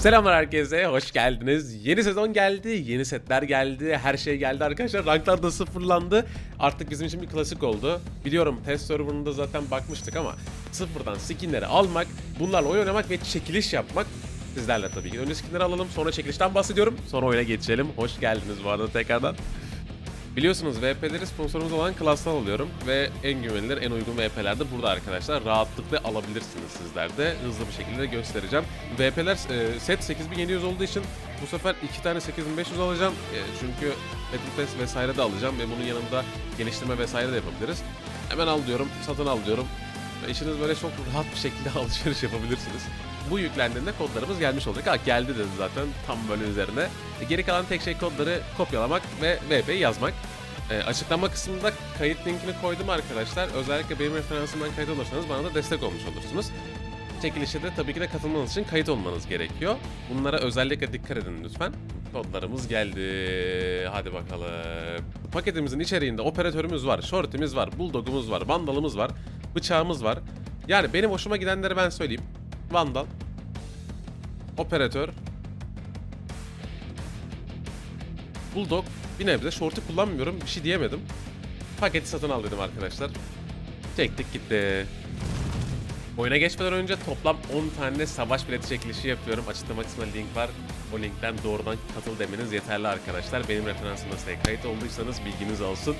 Selamlar herkese, hoş geldiniz. Yeni sezon geldi, yeni setler geldi, her şey geldi arkadaşlar. Ranklar da sıfırlandı. Artık bizim için bir klasik oldu. Biliyorum test serverında zaten bakmıştık ama sıfırdan skinleri almak, bunlarla oyun oynamak ve çekiliş yapmak sizlerle tabii ki. Önce skinleri alalım, sonra çekilişten bahsediyorum. Sonra oyuna geçelim. Hoş geldiniz bu arada tekrardan. Biliyorsunuz VP'leri sponsorumuz olan Class'tan alıyorum ve en güvenilir, en uygun VP'ler de burada arkadaşlar. Rahatlıkla alabilirsiniz sizler de. Hızlı bir şekilde göstereceğim. VP'ler e, set 8700 olduğu için bu sefer iki tane 8500 alacağım. E, çünkü Battle Pass vesaire de alacağım ve bunun yanında geliştirme vesaire de yapabiliriz. Hemen al diyorum, satın al diyorum. İşiniz böyle çok rahat bir şekilde alışveriş yapabilirsiniz. Bu yüklendiğinde kodlarımız gelmiş olacak. Ha geldi dedi zaten tam böyle üzerine. E, geri kalan tek şey kodları kopyalamak ve VP'yi yazmak. E, açıklama kısmında kayıt linkini koydum arkadaşlar. Özellikle benim referansımdan kayıt olursanız bana da destek olmuş olursunuz. Çekilişe de tabii ki de katılmanız için kayıt olmanız gerekiyor. Bunlara özellikle dikkat edin lütfen. Kodlarımız geldi. Hadi bakalım. Paketimizin içeriğinde operatörümüz var, shortimiz var, bulldogumuz var, vandalımız var, bıçağımız var. Yani benim hoşuma gidenleri ben söyleyeyim. Vandal, operatör, bulldog, bir nebze short'u kullanmıyorum bir şey diyemedim. Paketi satın al dedim arkadaşlar. Çektik gitti. Oyuna geçmeden önce toplam 10 tane savaş bileti çekilişi yapıyorum. Açıklama kısmında link var. O linkten doğrudan katıl demeniz yeterli arkadaşlar. Benim referansımda size kayıt olduysanız bilginiz olsun.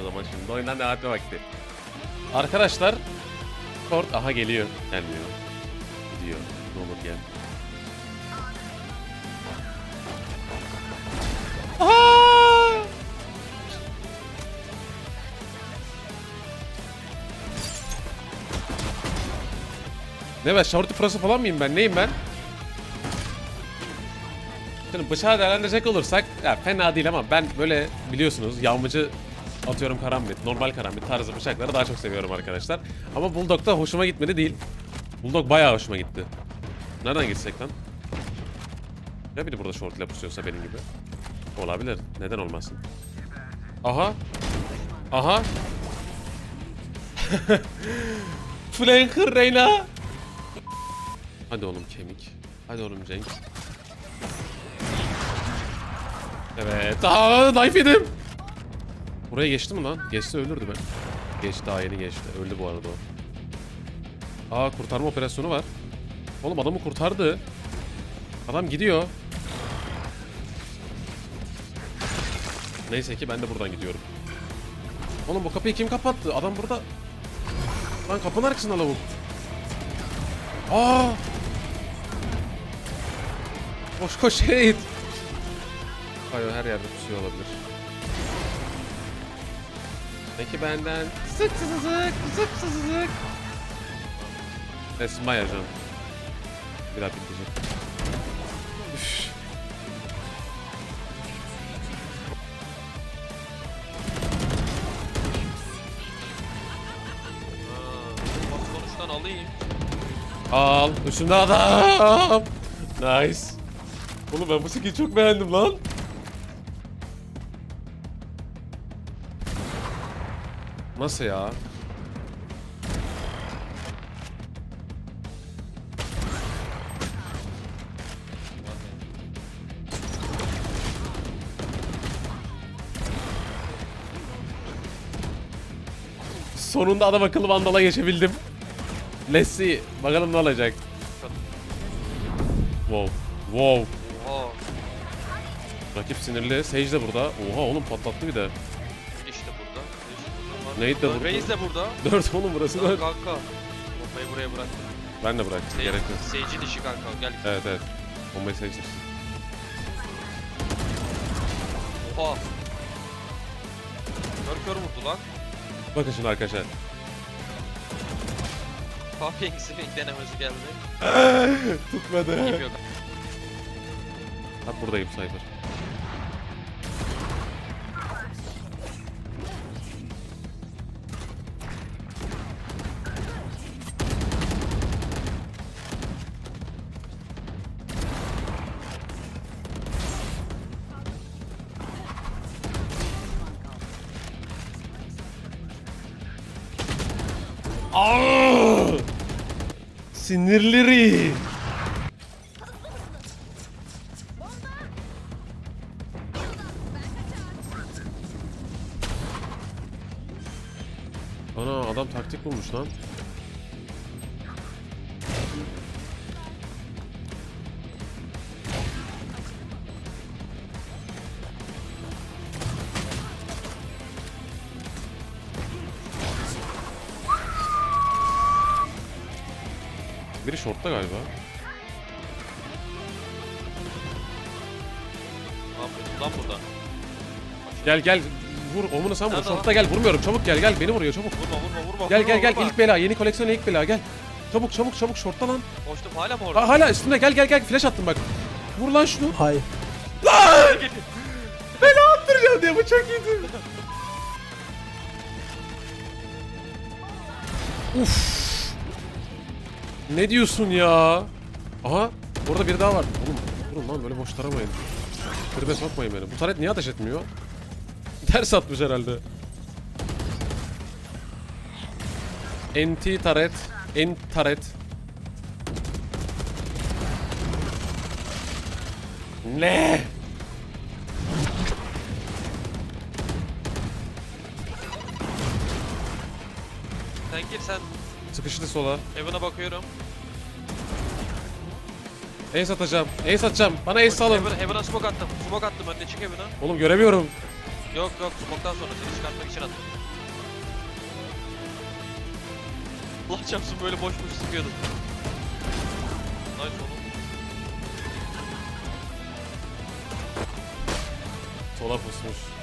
O zaman şimdi oyundan devam etme vakti. Arkadaşlar Short aha geliyor. Gelmiyor. Gidiyor. Ne olur gel. Ne ben shorty prosu falan mıyım ben? Neyim ben? Şimdi bıçağı değerlendirecek olursak ya fena değil ama ben böyle biliyorsunuz yağmacı atıyorum karambit, normal karambit tarzı bıçakları daha çok seviyorum arkadaşlar. Ama Bulldog da hoşuma gitmedi değil. Bulldog bayağı hoşuma gitti. Nereden gitsek lan? Ya biri burada short ile pusuyorsa benim gibi. Olabilir. Neden olmasın? Aha. Aha. Flanker Reyna. Hadi oğlum kemik. Hadi oğlum Cenk. Evet. Aa, knife yedim. Buraya geçti mi lan? Geçse ölürdü ben. Geçti daha yeni geçti. Öldü bu arada o. Aa kurtarma operasyonu var. Oğlum adamı kurtardı. Adam gidiyor. Neyse ki ben de buradan gidiyorum. Oğlum bu kapıyı kim kapattı? Adam burada. Lan kapının arkasında lavuk. Aa! Koş koş Şehit. Hayır her yerde pusuyor olabilir. Peki benden sık sık sık sık sık sık. Esma can. Bir daha bitecek. Üf. Al. Üstünde adam. Nice. Oğlum ben bu skin'i çok beğendim lan. Nasıl ya? Sonunda adam akıllı vandala geçebildim. Messi bakalım ne olacak. Wow. Wow. Oha. Rakip sinirli. Sage de burada. Oha oğlum patlattı bir de. Burada. İşte burada. Nate de burada. Reis de burada. Dört oğlum burası Lan dört. kanka. Bombayı buraya bırak. Ben de bıraktım. Gerek yok. Seyirci dişi kanka. Gel. Evet evet. Bombayı Sage düşsün. Oha. Kör kör vurdu lan. Bakın şimdi arkadaşlar. Pumping Swing denemesi geldi. Tutmadı. Yok. Bak buradayım Cypher. Aa! Sinirleri. Ana adam taktik bulmuş lan. Biri shortta galiba. Ne yapıyorsun lan burada? Gel gel vur omunu sen vur. Nerede Shortta gel vurmuyorum çabuk gel gel beni vuruyor çabuk. Vurma vurma vurma. Gel vurma, gel gel vurma. ilk bela yeni koleksiyon ilk bela gel. Çabuk çabuk çabuk shortta lan. Koştum hala mı orada? Ha, hala üstünde gel gel gel flash attım bak. Vur lan şunu. Hayır. Lan! Bela attıracağım diye bu çok iyiydi. Uf. Ne diyorsun ya? Aha orada biri daha var. Oğlum durun lan böyle boş taramayın. Tribe sokmayın beni. Bu taret niye ateş etmiyor? Ters atmış herhalde. Enti taret. En taret. Ne? Sen gir sen. Sıkıştı sola. Evan'a bakıyorum. Ace atacağım. Ace atacağım. Bana ace salın. Heaven, Heaven'a smoke attım. Smoke attım önüne çık Heaven'a. Oğlum göremiyorum. Yok yok smoke'tan sonra seni çıkartmak için attım. Allah çarpsın böyle boş boş sıkıyordum. Nice oğlum. Sola pusmuş.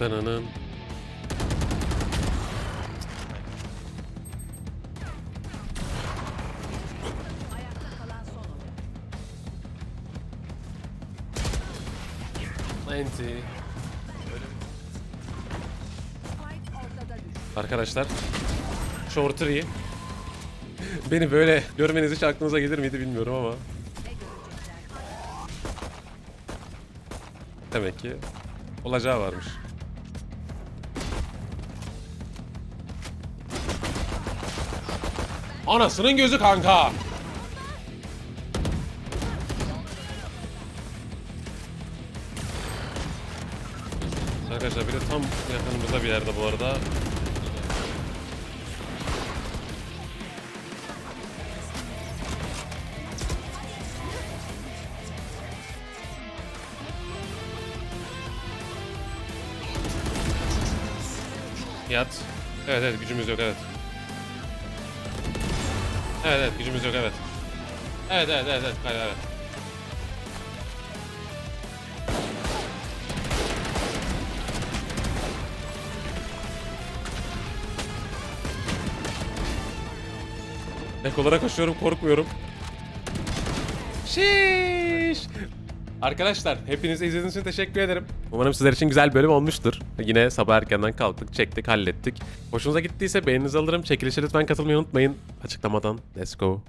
Dananın. Enti. Arkadaşlar Shorter iyi. Beni böyle görmeniz hiç aklınıza gelir miydi bilmiyorum ama. Demek ki olacağı varmış. Anasının gözü kanka. Arkadaşlar biri tam yakınımızda bir yerde bu arada. Yat. Evet evet gücümüz yok evet. Evet evet gücümüz yok evet. Evet evet evet evet hayır, evet. Ekolara koşuyorum korkmuyorum. Şiş. Arkadaşlar hepinize izlediğiniz için teşekkür ederim. Umarım sizler için güzel bir bölüm olmuştur. Yine sabah erkenden kalktık, çektik, hallettik. Hoşunuza gittiyse beğeninizi alırım. Çekilişe lütfen katılmayı unutmayın. Açıklamadan let's go.